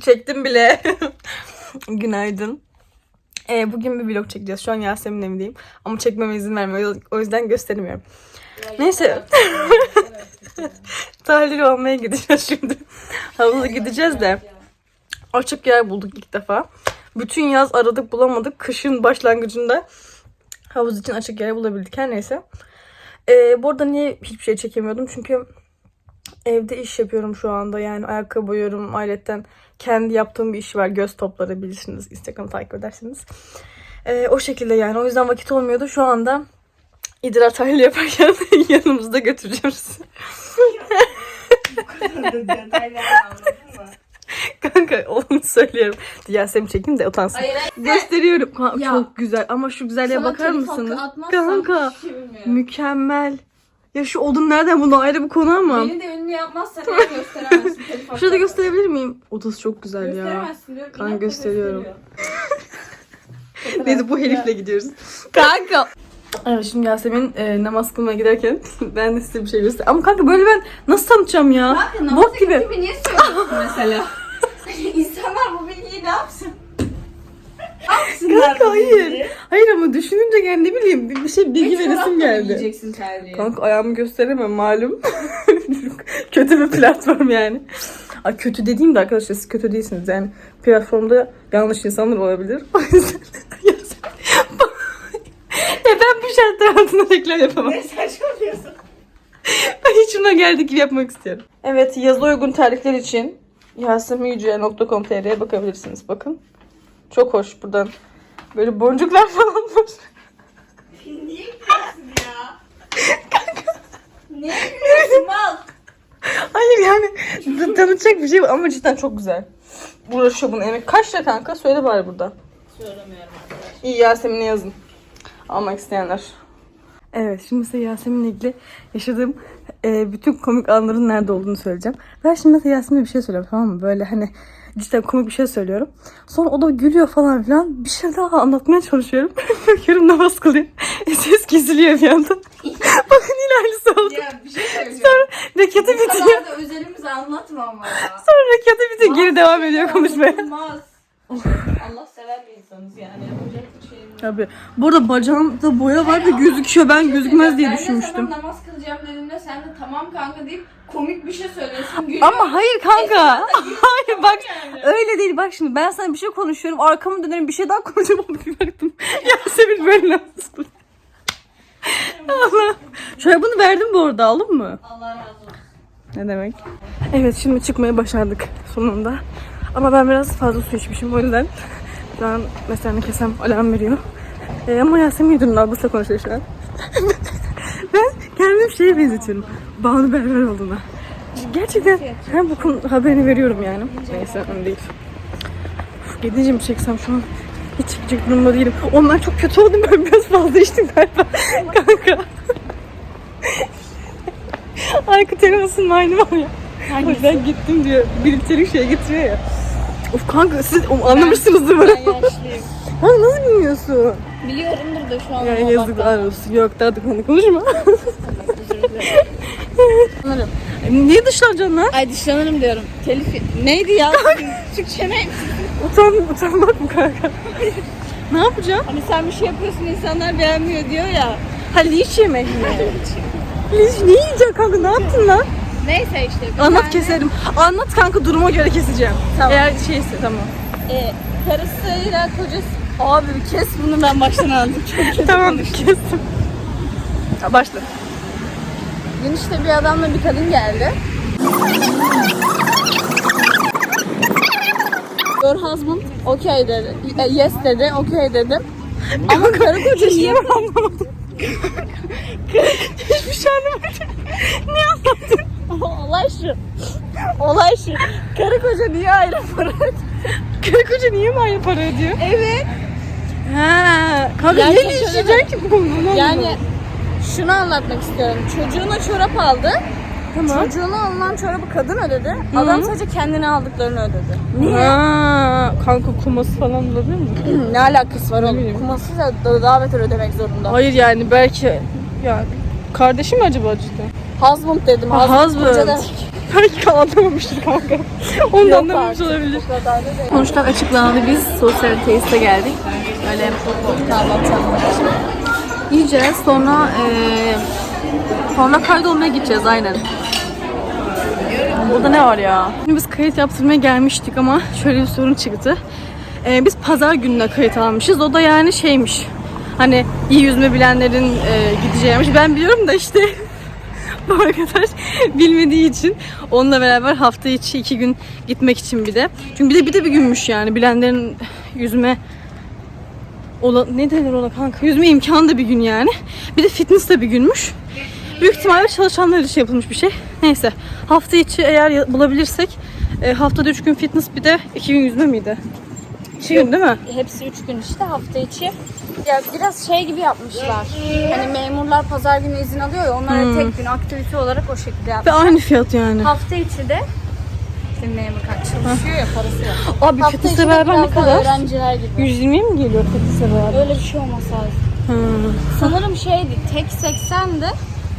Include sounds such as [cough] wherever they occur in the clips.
Çektim bile. [laughs] Günaydın. Ee, bugün bir vlog çekeceğiz. Şu an Yasemin evindeyim. Ama çekmeme izin vermiyor. O yüzden gösteremiyorum. Neyse. [laughs] Tahlil olmaya gideceğiz şimdi. Havuza gideceğiz de. Açık yer bulduk ilk defa. Bütün yaz aradık bulamadık. Kışın başlangıcında havuz için açık yer bulabildik. Her neyse. Ee, burada niye hiçbir şey çekemiyordum? Çünkü evde iş yapıyorum şu anda. Yani ayakkabı boyuyorum. Ayrıca kendi yaptığım bir iş var. Göz topları bilirsiniz. Instagram'ı takip edersiniz. Ee, o şekilde yani. O yüzden vakit olmuyordu. Şu anda idrar tahlili yaparken [laughs] yanımızda götüreceğiz. [laughs] Kanka onu söylüyorum. Yasemin çekeyim de utansın. Hayır, Gösteriyorum. Ha, Ya. Çok güzel ama şu güzelliğe Sana bakar mısınız? Kanka şey mükemmel. Ya şu odun nereden bunu ayrı bir konu ama. Beni de ünlü yapmazsan beni gösteremezsin. [laughs] telif Şurada gösterebilir miyim? Odası çok güzel ya. Gösteremezsin diyorum. Kanka inatla gösteriyorum. gösteriyor. [laughs] Neyse bu herifle gidiyoruz. [laughs] Kanka. Evet şimdi Yasemin e, namaz kılmaya giderken ben de size bir şey göstereyim. Ama kanka böyle ben nasıl tanıtacağım ya? Kanka namaza Bok gibi. gittiğimi niye söylüyorsun mesela? İnsanlar bu bilgiyi ne yapsın? Kanka bu hayır. bilgiyi? Hayır ama düşününce yani ne bileyim bir bir şey bilgi veresim çorapla geldi. giyeceksin terliği. Kanka ayağımı gösteremem malum. [laughs] kötü bir platform yani. Ay kötü dediğim de arkadaşlar siz kötü değilsiniz yani. Platformda yanlış insanlar olabilir. [laughs] O yüzden ya ben bu şartlar altında reklam yapamam. Ne saçmalıyorsun? Ben hiç şuna geldik gibi yapmak istiyorum. Evet yazı uygun tarifler için yaseminyüce.com.tr'ye bakabilirsiniz. Bakın. Çok hoş buradan. Böyle boncuklar falan var. Niye gülüyorsun ya? ne gülüyorsun mal? Hayır yani tanıtacak bir şey ama cidden çok güzel. Uğraşıyor bunu emek. Kaç lira kanka? Söyle bari burada. Söylemiyorum arkadaşlar. İyi Yasemin'e yazın. Almak isteyenler. Evet şimdi size Yasemin'le ilgili yaşadığım e, bütün komik anların nerede olduğunu söyleyeceğim. Ben şimdi mesela Yasemin'e bir şey söylüyorum tamam mı? Böyle hani cidden komik bir şey söylüyorum. Sonra o da gülüyor falan filan. Bir şey daha anlatmaya çalışıyorum. [laughs] Bakıyorum namaz kılıyor. E, ses kesiliyor bir anda. [laughs] Bakın yine aynısı oldu. Ya bir şey söyleyeceğim. Rekatı Bu bitiyor. kadar da özelimizi anlatma ama ya. Sonra rekatı bitiyor. Geri devam ediyor konuşmaya. Olmaz. [laughs] Allah sever bir insanız yani. Yapacak bir şeyim yok. Tabii. Bu arada bacağımda boya var ve gözüküyor. Ben gözükmez diye Ben de düşünmüştüm. sana namaz kılacağım dediğimde sen de tamam kanka deyip komik bir şey söylüyorsun. Gülüyor. Ama hayır kanka. [laughs] Hayır bak yani. öyle değil. Bak şimdi ben sana bir şey konuşuyorum. Arkamı dönerim bir şey daha konuşuyorum. [laughs] Bir baktım. Yasemin böyle nasıl? Allah. Şöyle bunu verdim bu arada. Aldın mı? Allah razı olsun. Ne demek? Evet şimdi çıkmayı başardık sonunda. Ama ben biraz fazla su içmişim o yüzden. Şu an mesela kesem alarm veriyor. Ee, ama Yasemin Yudur'un ablasıyla konuşuyor şu an. [laughs] ben kendim şeye benzetiyorum. Banu Berber olduğuna. Gerçekten her bokun haberini veriyorum yani. Neyse önemli değil. Uf, Gidince mi çeksem şu an hiç çekecek durumda değilim. Onlar çok kötü oldum ben biraz fazla içtim galiba. [laughs] Kanka. Aykut Elmas'ın aynı var ya. O yüzden gittim diyor. Birliktelik şeye getiriyor ya. Of kanka siz anlamışsınızdır bana. Ben yaşlıyım. [laughs] Ha nasıl bilmiyorsun? Biliyorumdur da şu an. Ya ona yazıklar olsun. Yok daha da konu konuşma. [laughs] Dilerim. Niye dışlanacaksın lan? Ay dışlanırım diyorum. Telif neydi ya? Türkçe ne? Utan, utanmak mı kanka? ne yapacaksın? Hani sen bir şey yapıyorsun insanlar beğenmiyor diyor ya. Ha linç yemek mi? [laughs] linç ne yiyeceksin kanka? Ne yaptın lan? Neyse işte. bir Anlat tane, keserim. Anlat kanka duruma göre keseceğim. Tamam. Eğer şeyse tamam. E, karısıyla kocası. Abi kes bunu ben baştan. Çok kötü tamam konuştum. kestim. Ha, başla. Dün işte bir adamla bir kadın geldi. Your husband okay dedi. E, Yes dedi, okay dedim. [laughs] Ama karı koca niye anlamadım. [laughs] Hiçbir şey anlamadım. ne anlattın? [laughs] Olay şu. Olay şu. Karı koca niye ayrı para? Karı koca niye mi aynı para ödüyor? Evet. Ha, kanka Yani ne linçleyeceksin ki bu konuda? Yani şunu anlatmak istiyorum. Çocuğuna çorap aldı. tamam. Çocuğuna alınan çorabı kadın ödedi. Adam sadece kendine aldıklarını ödedi. Ha, kanka kuması falan olabilir mi? ne alakası var oğlum? Kumasıyla da beter ödemek zorunda. Hayır yani belki yani kardeşi mi acaba cidden? Husband dedim. Ha, Husband. husband. Belki anlamamıştır kanka. Onu da anlamamış olabilir. Sonuçlar açıklandı. Biz sosyal tesiste geldik. Öyle kahvaltı yapmak için. Yiyeceğiz. Sonra eee sonra kaydolmaya gideceğiz aynen. Burada ne var ya? Şimdi biz kayıt yaptırmaya gelmiştik ama şöyle bir sorun çıktı. Ee, biz pazar gününe kayıt almışız. O da yani şeymiş. Hani iyi yüzme bilenlerin e, gideceğiymiş. Ben biliyorum da işte bu [laughs] arkadaş bilmediği için onunla beraber hafta içi iki gün gitmek için bir de. Çünkü bir de bir de bir günmüş yani bilenlerin yüzme ola, ne denir ona kanka? Yüzme imkanı da bir gün yani. Bir de fitness de bir günmüş. Büyük ihtimalle çalışanlar için yapılmış bir şey. Neyse. Hafta içi eğer bulabilirsek e, haftada 3 gün fitness bir de 2 gün yüzme miydi? 2 gün değil mi? Hepsi üç gün işte hafta içi. Ya biraz şey gibi yapmışlar. Hani memurlar pazar günü izin alıyor ya onlara Hmm. tek gün aktivite olarak o şekilde Ve yapmışlar. aynı fiyat yani. Hafta içi de işte memur kaç çalışıyor ya parası yok. Abi Hafta içi de beraber ne biraz daha kadar? öğrenciler gibi. 120 mi geliyor fitness'e beraber? Öyle bir şey olması lazım. Hı. Sanırım şeydi tek 80'di.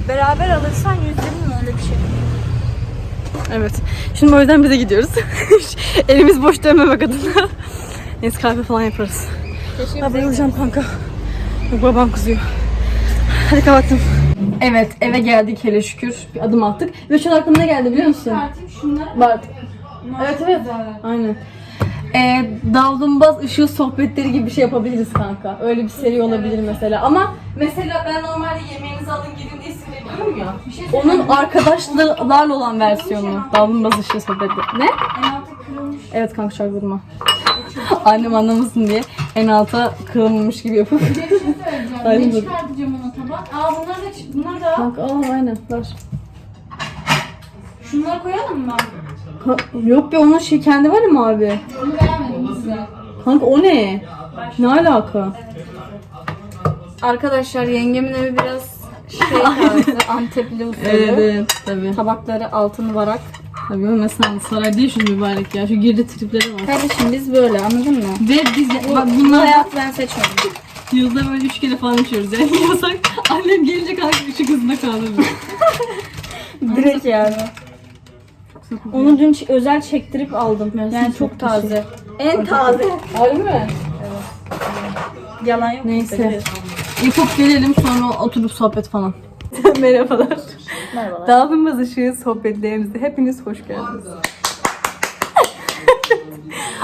Beraber alırsan 120 mi öyle bir şey. Evet. Şimdi o yüzden bize gidiyoruz. [laughs] Elimiz boş dönmemek adına. Neyse kahve falan yaparız. Ben bayılacağım kanka. Yok, babam kızıyor. Hadi kapattım. Evet eve geldik hele şükür. Bir adım attık. Ve şu an aklıma ne geldi biliyor musun? şunları. Var. Evet evet. Aynen. Ee, davlumbaz ışığı sohbetleri gibi bir şey yapabiliriz kanka. Öyle bir seri olabilir mesela. Ama mesela ben normalde yemeğinizi alın gidin diye sinirleniyorum ya. Onun arkadaşlarla olan versiyonu. Davlumbaz ışığı sohbetleri. Ne? Evet kanka çaktırma. Annem anlamasın diye en alta kırılmamış gibi yapıp. Aynen. Ne çıkartacağım ona tabak? Aa bunlar da çık- bunlar da. Kanka aa aynen ver. Şunları koyalım mı? Ka- Yok be onun şey kendi var ya mavi. Bunu beğenmedim size. Kanka o ne? Ne alaka? Arkadaşlar yengemin evi biraz şey [laughs] tarzı, Antepli usulü. evet tabii. Tabakları altın varak. Tabii ama mesela saray değil şu mübarek ya. Şu girdi tripleri var. Kardeşim biz böyle anladın mı? Ve biz bak Bu bunlar hayat ben seçmedim. yılda böyle üç kere falan içiyoruz yani. [laughs] Yasak. Annem gelince kanka ışık hızında kalır. [laughs] Direkt yani. Onu dün özel çektirip aldım. Yani çok taze. En taze. Harbi mi? Yalan yok. Neyse. Yapıp gelelim sonra oturup sohbet falan. [laughs] Merhabalar. Merhabalar. Dağılmaz ışığı sohbetlerimize hepiniz hoş geldiniz. [laughs]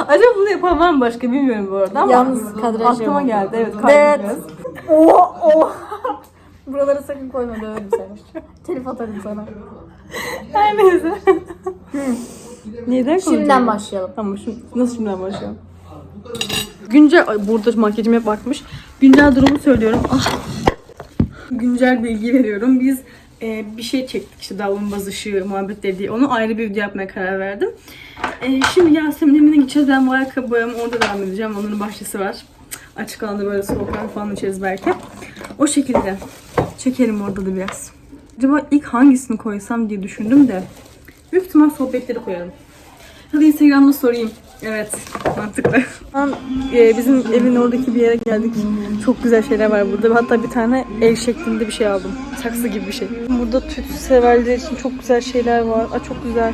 Acaba bunu yapan var mı başka bilmiyorum bu arada ama Yalnız kadraj aklıma geldi evet Evet. kaydediyoruz. Oh oh. [laughs] Buralara sakın koyma döverim seni. Telif atarım sana. Her neyse. Neden Şimdiden konuşuyoruz? başlayalım. Tamam şimdi nasıl şimdiden başlayalım? Güncel ay, burada makyajım hep bakmış. Güncel durumu söylüyorum. Ah. Güncel bilgi veriyorum. Biz e, bir şey çektik işte davlumbaz ışığı muhabbetleri diye. Onu ayrı bir video yapmaya karar verdim. E, şimdi Yasemin Emin'e gideceğiz. Ben bu ayakkabı boyamı orada devam edeceğim. Onun bahçesi var. Açık alanda böyle soğuklar falan içeriz belki. O şekilde. Çekelim orada da biraz. Acaba ilk hangisini koysam diye düşündüm de. Büyük ihtimal sohbetleri koyarım. Hadi Instagram'da sorayım. Evet, mantıklı. Şu an e, bizim evin oradaki bir yere geldik. Çok güzel şeyler var burada. Hatta bir tane el şeklinde bir şey aldım. Saksı gibi bir şey. Burada tütsü severler için çok güzel şeyler var. Aa, çok güzel.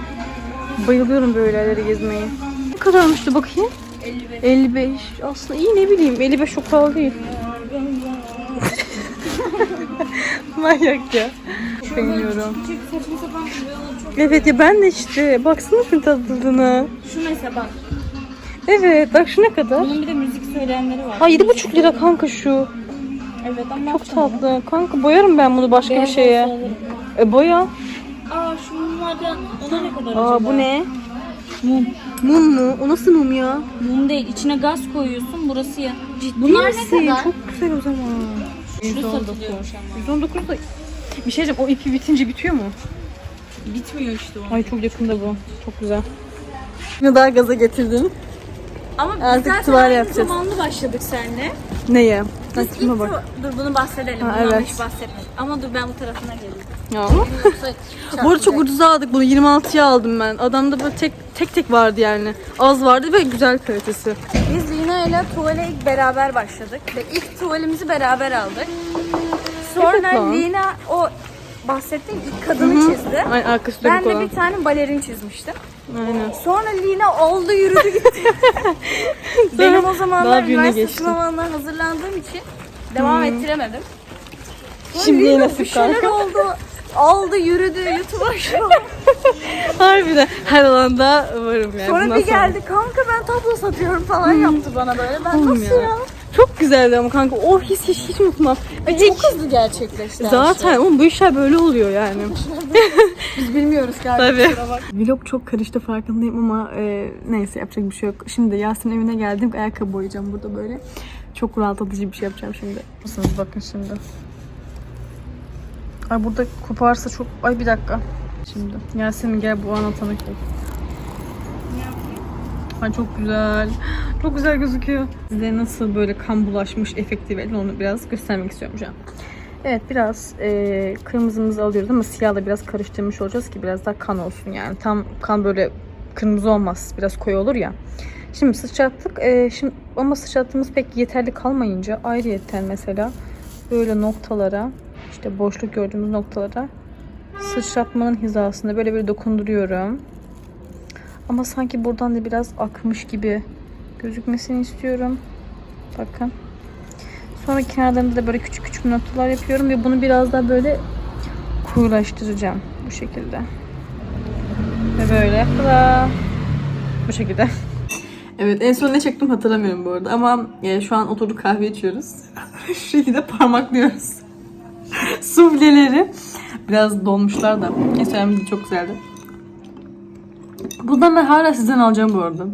Bayılıyorum böyle yerleri gezmeyi. Ne kadarmıştı bakayım? 55. 55. Aslında iyi ne bileyim. 55 çok pahalı değil. Manyak ya. Beğeniyorum. Evet ya ben de işte. Baksana şunun tatlılığına. Şu mesela bak. Evet bak şu ne kadar? Bunun bir de müzik söyleyenleri var. Ha 7,5 lira kanka şu. Evet ama Çok tatlı. Kanka boyarım ben bunu başka bir şeye. E boya. Aa şunlardan ona ne kadar Aa acaba? bu ne? Mum. Mum mu? O nasıl mum ya? Mum değil. İçine gaz koyuyorsun. Burası ya. Ciddi Bunlar misin? ne kadar? Çok güzel o zaman. Şu satılıyormuş ama. 119 da bir şey diyeceğim o ipi bitince bitiyor mu? Bitmiyor işte o. Ay çok yakında bu. Çok güzel. Ne daha gaza getirdin? Ama biz Artık zaten tuval aynı yapacağız. zamanda başladık seninle. Neye? Biz Bak ilk bak. tu- dur bunu bahsedelim. Ha, Bundan evet. hiç bahsetmedik. Ama dur ben bu tarafına geleyim. Ya. Yoksa [laughs] Bu arada çok ucuza aldık bunu. 26'ya aldım ben. Adamda böyle tek tek tek vardı yani. Az vardı ve güzel kalitesi. Biz Lina ile tuvale ilk beraber başladık. Ve ilk tuvalimizi beraber aldık. Evet Sonra lan. Lina o bahsettiğim ilk kadını çizdi. Ay arkası Ben de bir tane balerin çizmiştim. Aynen. Sonra Lina oldu yürüdü gitti. [laughs] Benim o zamanlar daha büyüğüne üniversite sınavına hazırlandığım için devam ettiremedim. Sonra Şimdi Lina nasıl bir şeyler kanka? oldu. Aldı yürüdü YouTube'a şu [laughs] an. Harbiden her alanda varım yani. Sonra bundan bir geldi kanka ben tablo satıyorum falan yaptı bana böyle. Ben Oğlum nasıl ya. ya? Çok güzeldi ama kanka o his hiç, hiç unutmam. Çok hızlı gerçekleşti. her Zaten şey. oğlum bu işler böyle oluyor yani. [laughs] Biz bilmiyoruz galiba. Tabii. kusura bak. Vlog çok karıştı farkındayım ama e, neyse yapacak bir şey yok. Şimdi Yasin'in evine geldim. Ayakkabı boyayacağım burada böyle. Çok rahatlatıcı bir şey yapacağım şimdi. Mısınız bakın şimdi. Ay burada koparsa çok... Ay bir dakika. Şimdi Yasemin gel bu ana tanık ol. Ay çok güzel. Çok güzel gözüküyor. Size nasıl böyle kan bulaşmış efekti verin onu biraz göstermek istiyorum şu. Evet biraz e, kırmızımızı alıyoruz ama siyahla biraz karıştırmış olacağız ki biraz daha kan olsun yani. Tam kan böyle kırmızı olmaz. Biraz koyu olur ya. Şimdi sıçrattık. E, şimdi, ama sıçrattığımız pek yeterli kalmayınca ayrıyetten mesela böyle noktalara işte boşluk gördüğümüz noktalara sıçratmanın hizasında böyle bir dokunduruyorum. Ama sanki buradan da biraz akmış gibi gözükmesini istiyorum. Bakın. Sonra kenarlarında da böyle küçük küçük noktalar yapıyorum ve bunu biraz daha böyle koyulaştıracağım bu şekilde. Ve böyle tada! bu şekilde. [laughs] Evet en son ne çektim hatırlamıyorum bu arada ama e, şu an oturduk kahve içiyoruz. [laughs] şu şekilde parmaklıyoruz. [laughs] Sufleleri. Biraz donmuşlar da. Neyse çok güzeldi. Bundan ben hala sizden alacağım bu arada.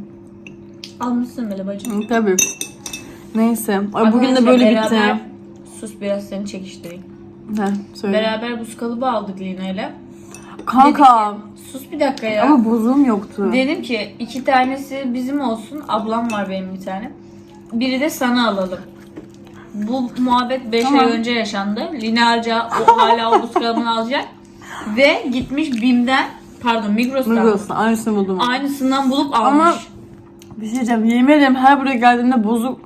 Almışsın böyle bacım. Tabii. Neyse. Ay, bugün de böyle bitti. beraber, Sus biraz seni çekiştireyim. He, söyle. Beraber buz kalıbı aldık Lina ile. Kanka. Sus bir dakika ya. Ama bozuğum yoktu. Dedim ki iki tanesi bizim olsun. Ablam var benim bir tane. Biri de sana alalım. Bu muhabbet 5 Tamam. ay önce yaşandı. Lina harca o, hala o buz kalıbını alacak. Ve gitmiş BİM'den pardon Migros'tan. Migros'ta aynısını buldum. Aynısından bulup almış. Ama- Bir şey diyeceğim. Yemin ederim her buraya geldiğimde bozuk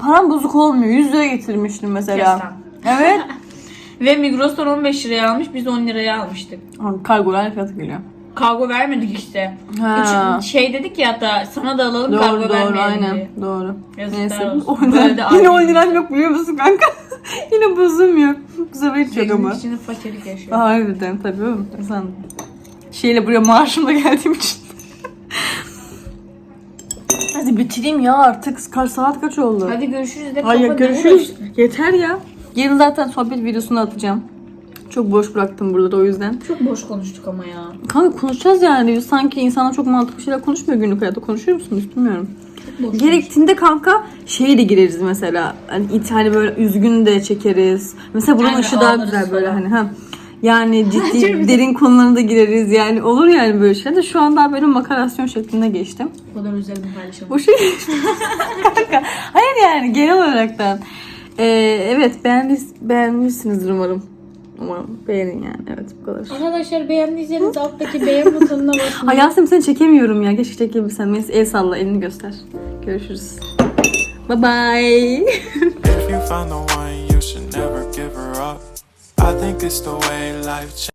param bozuk olmuyor. 100 lira getirmiştim mesela. Kesten. Evet. [laughs] Ve Migros'tan 15 liraya almış. Biz 10 liraya almıştık. Kargolar fiyatı geliyor. Kargo vermedik işte. Ha. Üç, şey dedik ya hatta sana da alalım Doğru kargo doğru vermeyelim aynen diye. doğru. Yazıklar Neyse. olsun. [laughs] Yine aynı 10 liram yok biliyor musun kanka? [laughs] Yine bozum yok. Bu sefer hiç yok ama. İçinde fakirlik yaşıyor. Harbiden tabii. Sen şeyle buraya maaşımla geldiğim için. Hadi bitireyim ya artık. Kaç saat kaç oldu? Hadi görüşürüz de Hayır kapat, görüşürüz. Yeter ya. Yarın zaten sohbet videosunu atacağım. Çok boş bıraktım burada o yüzden. Çok boş konuştuk ama ya. Kanka konuşacağız yani. Sanki insanlar çok mantıklı şeyler konuşmuyor günlük hayatta. Konuşuyor musunuz bilmiyorum. Çok boş Gerektiğinde kanka şeye de gireriz mesela. Hani it hani böyle üzgün de çekeriz. Mesela buranın Yani ışığı daha güzel böyle falan. hani ha. Yani [laughs] ciddi derin konularına da gireriz yani olur yani böyle şeyler de şu an daha böyle makarasyon şeklinde geçtim. O kadar özelimi paylaşamam. Bu şey kanka hayır yani genel olaraktan. Ee, evet beğendiniz, beğenmişsinizdir umarım. Umarım beğenin yani evet bu kadar. Arkadaşlar beğendiyseniz alttaki beğen butonuna basın. Ay Yasemin seni çekemiyorum ya. Keşke çekebilsem. Neyse el salla elini göster. Görüşürüz. Bye bye. I think it's the way life changes.